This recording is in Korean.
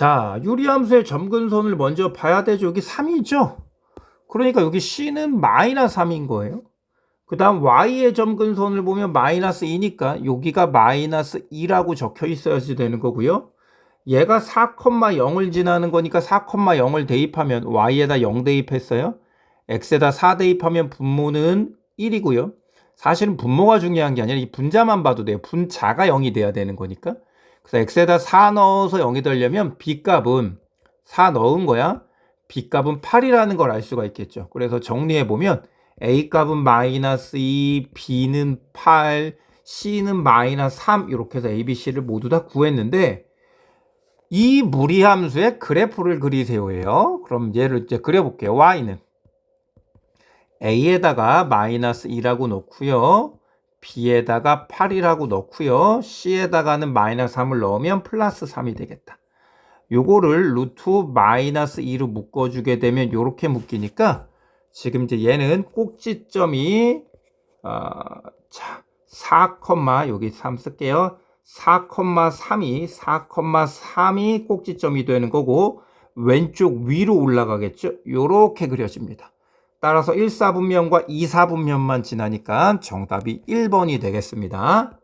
자, 유리함수의 점근선을 먼저 봐야 되죠. 여기 3이죠? 그러니까 여기 C는 마이너스 3인 거예요. 그 다음 Y의 점근선을 보면 마이너스 2니까 여기가 마이너스 2라고 적혀 있어야지 되는 거고요. 얘가 4,0을 지나는 거니까 4,0을 대입하면 Y에다 0 대입했어요. X에다 4 대입하면 분모는 1이고요. 사실은 분모가 중요한 게 아니라 이 분자만 봐도 돼요. 분자가 0이 돼야 되는 거니까. 그래서 x에다 4 넣어서 0이 되려면 b값은 4 넣은 거야. b값은 8이라는 걸 알 수가 있겠죠. 그래서 정리해 보면 a값은 마이너스 2, b는 8, c는 마이너스 3 이렇게 해서 a, b, c를 모두 다 구했는데 이 무리함수의 그래프를 그리세요예요. 그럼 얘를 이제 그려볼게요. y는 a에다가 마이너스 2라고 놓고요. B에다가 8이라고 넣고요. c에다가는 마이너스 3을 넣으면 플러스 3이 되겠다. 요거를 루트 마이너스 2로 묶어주게 되면 이렇게 묶이니까 지금 이제 얘는 꼭지점이 어, 자, 4, 여기 3 쓸게요. 4,3이 4,3이 꼭지점이 되는 거고 왼쪽 위로 올라가겠죠. 요렇게 그려집니다. 따라서 1사분면과 2사분면만 지나니까 정답이 1번이 되겠습니다.